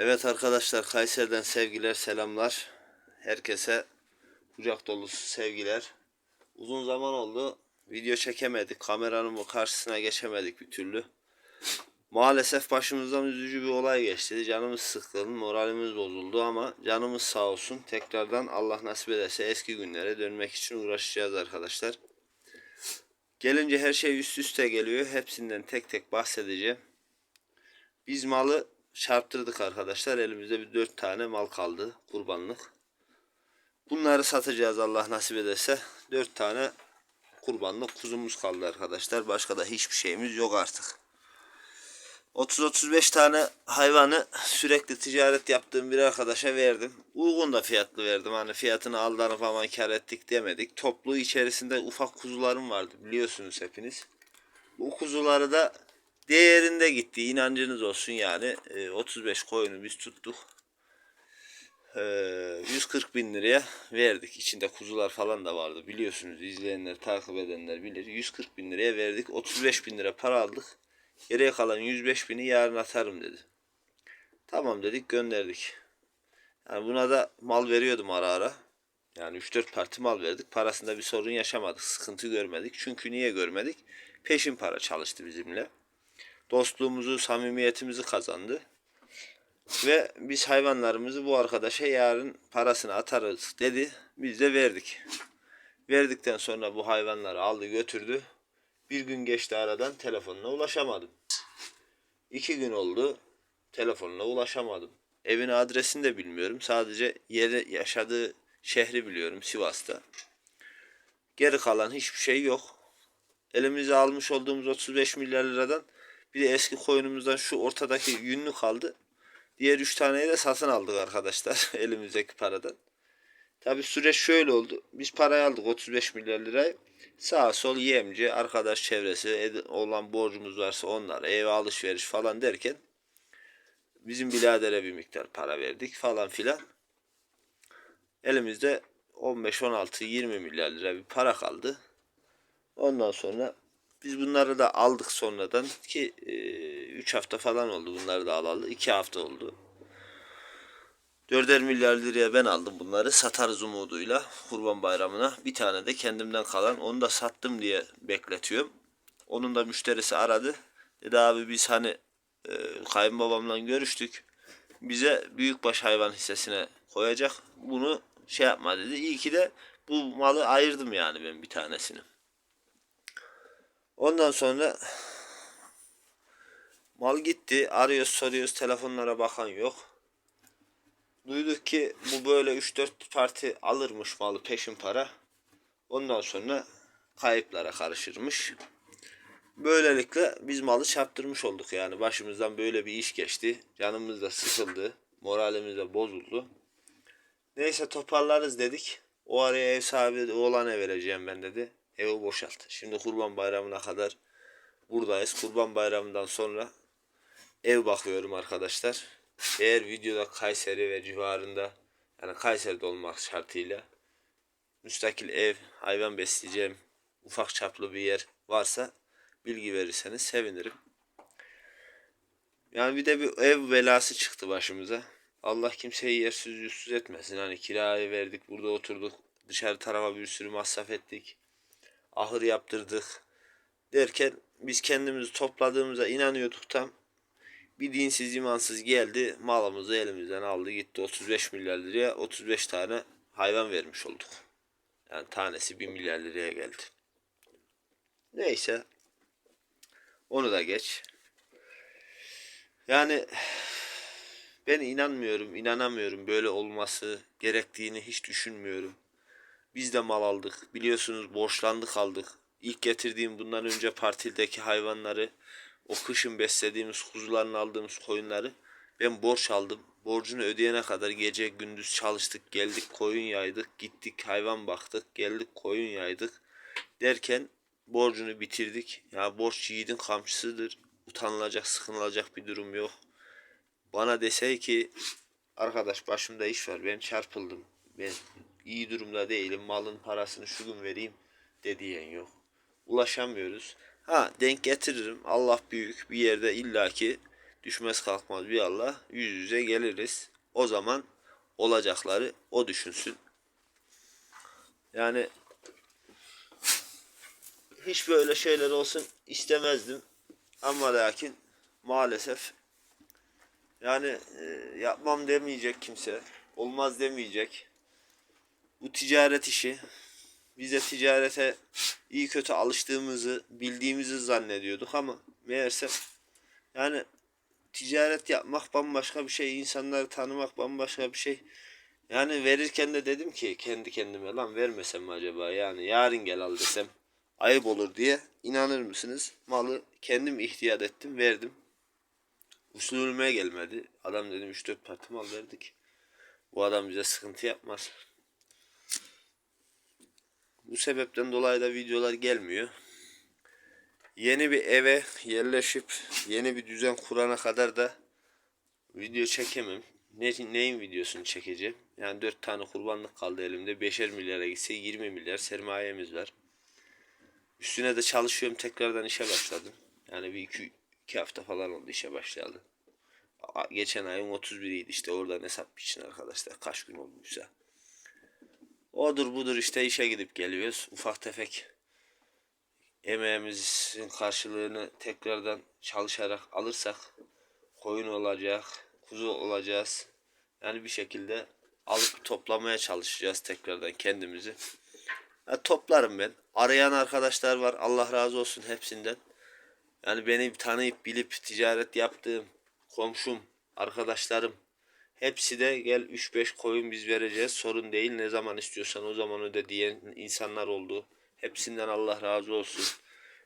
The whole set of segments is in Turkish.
Evet arkadaşlar Kayseri'den sevgiler selamlar. Herkese kucak dolusu sevgiler. Uzun zaman oldu. Video çekemedik. Kameranın karşısına geçemedik bir türlü. Maalesef başımızdan üzücü bir olay geçti. Canımız sıkkın, moralimiz bozuldu ama canımız sağ olsun. Tekrardan Allah nasip ederse eski günlere dönmek için uğraşacağız arkadaşlar. Gelince her şey üst üste geliyor. Hepsinden tek tek bahsedeceğim. Biz malı çarptırdık arkadaşlar. Elimizde bir dört tane mal kaldı kurbanlık. Bunları satacağız Allah nasip ederse. Dört tane kurbanlık kuzumuz kaldı arkadaşlar. Başka da hiçbir şeyimiz yok artık. 30-35 tane hayvanı sürekli ticaret yaptığım bir arkadaşa verdim. Uygun da fiyatlı verdim. Hani fiyatını aldanıp aman kar ettik demedik. Toplu içerisinde ufak kuzularım vardı biliyorsunuz hepiniz. Bu kuzuları da değerinde gitti. inancınız olsun yani. Ee, 35 koyunu biz tuttuk. Ee, 140 bin liraya verdik. İçinde kuzular falan da vardı biliyorsunuz. izleyenler, takip edenler bilir. 140 bin liraya verdik. 35 bin lira para aldık. Geriye kalan 105 bini yarın atarım dedi. Tamam dedik gönderdik. Yani buna da mal veriyordum ara ara. Yani 3-4 parti mal verdik. Parasında bir sorun yaşamadık. Sıkıntı görmedik. Çünkü niye görmedik? Peşin para çalıştı bizimle. Dostluğumuzu, samimiyetimizi kazandı. Ve biz hayvanlarımızı bu arkadaşa yarın parasını atarız dedi. Biz de verdik. Verdikten sonra bu hayvanları aldı götürdü. Bir gün geçti aradan telefonuna ulaşamadım. İki gün oldu telefonuna ulaşamadım. Evin adresini de bilmiyorum. Sadece yeri yaşadığı şehri biliyorum Sivas'ta. Geri kalan hiçbir şey yok. Elimize almış olduğumuz 35 milyar liradan bir de eski koyunumuzdan şu ortadaki yünlü kaldı. Diğer üç taneyi de satın aldık arkadaşlar elimizdeki paradan. Tabi süreç şöyle oldu. Biz parayı aldık 35 milyar lirayı. Sağ sol yemci, arkadaş çevresi, olan borcumuz varsa onlar, ev alışveriş falan derken bizim biradere bir miktar para verdik falan filan. Elimizde 15, 16, 20 milyar lira bir para kaldı. Ondan sonra biz bunları da aldık sonradan ki 3 hafta falan oldu bunları da alalı. 2 hafta oldu. 4'er milyar liraya ben aldım bunları. Satarız umuduyla kurban bayramına. Bir tane de kendimden kalan onu da sattım diye bekletiyorum. Onun da müşterisi aradı. Dedi abi biz hani e, kayınbabamla görüştük. Bize büyükbaş hayvan hissesine koyacak. Bunu şey yapma dedi. İyi ki de bu malı ayırdım yani ben bir tanesini. Ondan sonra mal gitti. Arıyoruz soruyoruz telefonlara bakan yok. Duyduk ki bu böyle 3-4 parti alırmış malı peşin para. Ondan sonra kayıplara karışırmış. Böylelikle biz malı çarptırmış olduk yani. Başımızdan böyle bir iş geçti. Canımız da sıkıldı. Moralimiz de bozuldu. Neyse toparlarız dedik. O araya ev sahibi oğlana vereceğim ben dedi. Evi boşalt. Şimdi kurban bayramına kadar buradayız. Kurban bayramından sonra ev bakıyorum arkadaşlar. Eğer videoda Kayseri ve civarında yani Kayseri'de olmak şartıyla müstakil ev, hayvan besleyeceğim ufak çaplı bir yer varsa bilgi verirseniz sevinirim. Yani bir de bir ev belası çıktı başımıza. Allah kimseyi yersiz yüzsüz etmesin. Hani kirayı verdik, burada oturduk. Dışarı tarafa bir sürü masraf ettik. Ahır yaptırdık. Derken biz kendimizi topladığımıza inanıyorduk tam. Bir dinsiz imansız geldi malımızı elimizden aldı gitti 35 milyar liraya 35 tane hayvan vermiş olduk. Yani tanesi 1 milyar liraya geldi. Neyse. Onu da geç. Yani ben inanmıyorum, inanamıyorum böyle olması gerektiğini hiç düşünmüyorum. Biz de mal aldık. Biliyorsunuz borçlandık aldık. İlk getirdiğim bundan önce partildeki hayvanları o kışın beslediğimiz kuzuların aldığımız koyunları ben borç aldım. Borcunu ödeyene kadar gece gündüz çalıştık geldik koyun yaydık gittik hayvan baktık geldik koyun yaydık derken borcunu bitirdik. Ya borç yiğidin kamçısıdır. Utanılacak sıkınılacak bir durum yok. Bana dese ki arkadaş başımda iş var ben çarpıldım. Ben iyi durumda değilim malın parasını şu gün vereyim de yok. Ulaşamıyoruz. Ha denk getiririm Allah büyük bir yerde illaki düşmez kalkmaz bir Allah yüz yüze geliriz. O zaman olacakları o düşünsün. Yani hiç böyle şeyler olsun istemezdim. Ama lakin maalesef yani e, yapmam demeyecek kimse. Olmaz demeyecek. Bu ticaret işi. Biz de ticarete iyi kötü alıştığımızı, bildiğimizi zannediyorduk ama meğerse yani ticaret yapmak bambaşka bir şey, insanları tanımak bambaşka bir şey. Yani verirken de dedim ki kendi kendime lan vermesem acaba yani yarın gel al desem ayıp olur diye inanır mısınız? Malı kendim ihtiyat ettim verdim. Usulüme gelmedi. Adam dedim 3-4 parti mal verdik. Bu adam bize sıkıntı yapmaz. Bu sebepten dolayı da videolar gelmiyor. Yeni bir eve yerleşip yeni bir düzen kurana kadar da video çekemem. Ne, neyin videosunu çekeceğim? Yani 4 tane kurbanlık kaldı elimde. 5'er milyara gitse 20 milyar sermayemiz var. Üstüne de çalışıyorum. Tekrardan işe başladım. Yani bir iki, iki hafta falan oldu işe başlayalı. A- Geçen ayın 31'iydi işte oradan hesap için arkadaşlar kaç gün olmuşsa. Odur budur işte işe gidip geliyoruz. Ufak tefek emeğimizin karşılığını tekrardan çalışarak alırsak koyun olacak, kuzu olacağız. Yani bir şekilde alıp toplamaya çalışacağız tekrardan kendimizi. Ya toplarım ben. Arayan arkadaşlar var. Allah razı olsun hepsinden. Yani beni tanıyıp bilip ticaret yaptığım komşum, arkadaşlarım hepsi de gel 3-5 koyun biz vereceğiz. Sorun değil. Ne zaman istiyorsan o zaman öde diyen insanlar oldu. Hepsinden Allah razı olsun.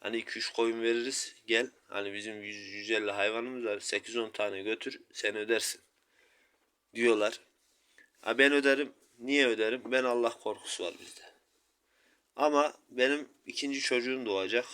Hani 2-3 koyun veririz. Gel. Hani bizim 100-150 hayvanımız var. 8-10 tane götür. Sen ödersin. Diyorlar. Ha ben öderim. Niye öderim? Ben Allah korkusu var bizde. Ama benim ikinci çocuğum doğacak.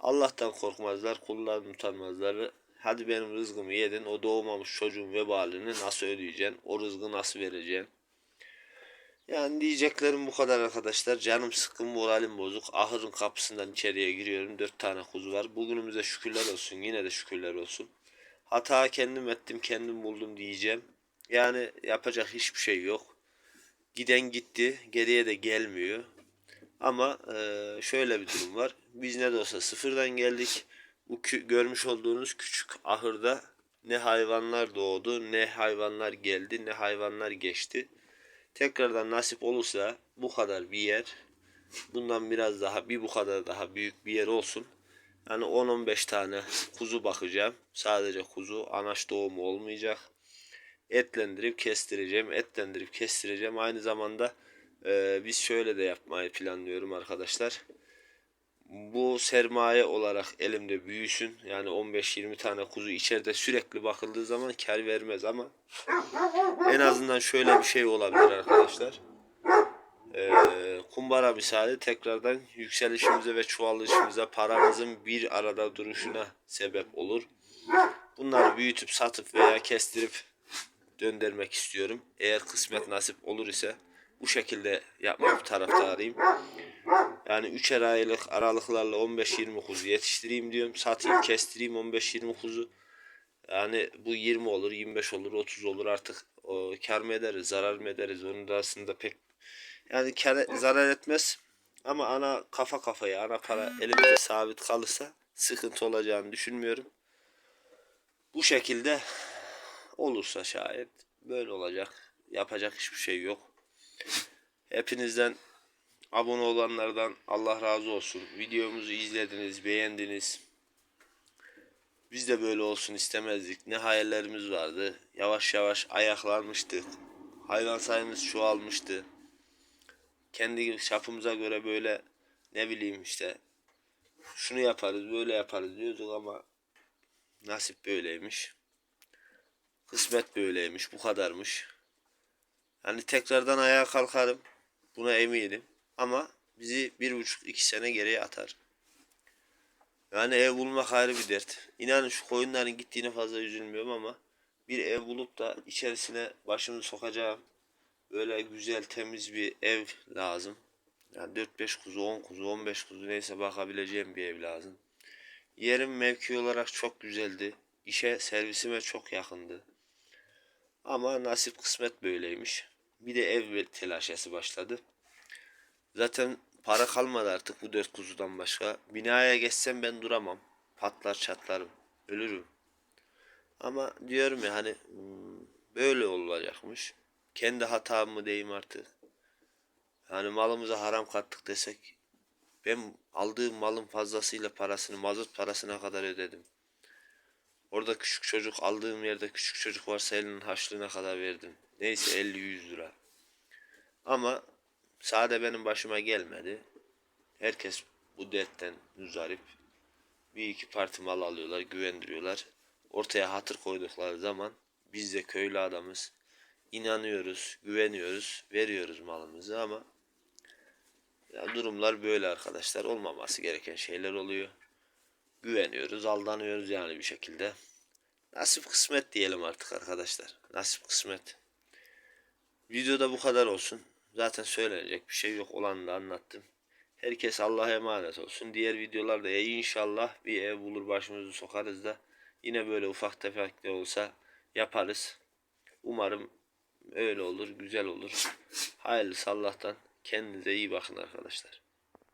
Allah'tan korkmazlar, kullarını utanmazlar. Hadi benim rızkımı yedin, o doğmamış çocuğun vebalini nasıl ödeyeceksin, o rızkı nasıl vereceksin? Yani diyeceklerim bu kadar arkadaşlar. Canım sıkkın, moralim bozuk. Ahırın kapısından içeriye giriyorum. Dört tane kuzu var. Bugünümüze şükürler olsun. Yine de şükürler olsun. Hata kendim ettim, kendim buldum diyeceğim. Yani yapacak hiçbir şey yok. Giden gitti, geriye de gelmiyor. Ama şöyle bir durum var. Biz ne de olsa sıfırdan geldik. Bu görmüş olduğunuz küçük ahırda ne hayvanlar doğdu, ne hayvanlar geldi, ne hayvanlar geçti. Tekrardan nasip olursa bu kadar bir yer, bundan biraz daha bir bu kadar daha büyük bir yer olsun. Yani 10-15 tane kuzu bakacağım. Sadece kuzu, anaç doğumu olmayacak. Etlendirip kestireceğim, etlendirip kestireceğim. Aynı zamanda ee, biz şöyle de yapmayı planlıyorum arkadaşlar. Bu sermaye olarak elimde büyüsün. Yani 15-20 tane kuzu içeride sürekli bakıldığı zaman kar vermez ama en azından şöyle bir şey olabilir arkadaşlar. Ee, kumbara misali tekrardan yükselişimize ve çoğalışımıza paramızın bir arada duruşuna sebep olur. Bunları büyütüp satıp veya kestirip döndürmek istiyorum. Eğer kısmet nasip olur ise bu şekilde yapmak taraftarıyım. Yani 3'er aylık aralıklarla 15-20 kuzu yetiştireyim diyorum. Satayım, kestireyim 15-20 kuzu. Yani bu 20 olur, 25 olur, 30 olur artık o, kar mı ederiz, zarar mı ederiz onu da aslında pek yani kar, zarar etmez. Ama ana kafa kafaya, ana para elimizde sabit kalırsa sıkıntı olacağını düşünmüyorum. Bu şekilde olursa şayet böyle olacak. Yapacak hiçbir şey yok. Hepinizden abone olanlardan Allah razı olsun. Videomuzu izlediniz, beğendiniz. Biz de böyle olsun istemezdik. Ne hayallerimiz vardı. Yavaş yavaş ayaklanmıştık. Hayvan sayımız çoğalmıştı. Kendi çapımıza göre böyle ne bileyim işte şunu yaparız, böyle yaparız diyorduk ama nasip böyleymiş. Kısmet böyleymiş, bu kadarmış. Hani tekrardan ayağa kalkarım. Buna eminim. Ama bizi bir buçuk iki sene geriye atar. Yani ev bulmak ayrı bir dert. İnanın şu koyunların gittiğine fazla üzülmüyorum ama bir ev bulup da içerisine başımı sokacağım böyle güzel temiz bir ev lazım. Yani 4-5 kuzu, 10 kuzu, 15 kuzu neyse bakabileceğim bir ev lazım. Yerim mevki olarak çok güzeldi. işe servisime çok yakındı. Ama nasip kısmet böyleymiş. Bir de ev telaşesi başladı. Zaten para kalmadı artık bu dört kuzudan başka. Binaya geçsem ben duramam. Patlar çatlarım. Ölürüm. Ama diyorum ya hani hmm, böyle olacakmış. Kendi hatam mı diyeyim artık. Yani malımıza haram kattık desek. Ben aldığım malın fazlasıyla parasını mazot parasına kadar ödedim. Orada küçük çocuk aldığım yerde küçük çocuk varsa elinin haşlığına kadar verdim. Neyse 50-100 lira. Ama sade benim başıma gelmedi. Herkes bu dertten müzdarip. Bir iki parti mal alıyorlar, güvendiriyorlar. Ortaya hatır koydukları zaman biz de köylü adamız. inanıyoruz, güveniyoruz, veriyoruz malımızı ama ya durumlar böyle arkadaşlar. Olmaması gereken şeyler oluyor. Güveniyoruz, aldanıyoruz yani bir şekilde. Nasip kısmet diyelim artık arkadaşlar. Nasip kısmet. Videoda bu kadar olsun. Zaten söylenecek bir şey yok. Olanı da anlattım. Herkes Allah'a emanet olsun. Diğer videolarda ya inşallah bir ev bulur başımızı sokarız da yine böyle ufak tefek de olsa yaparız. Umarım öyle olur, güzel olur. Hayırlısı Allah'tan. Kendinize iyi bakın arkadaşlar.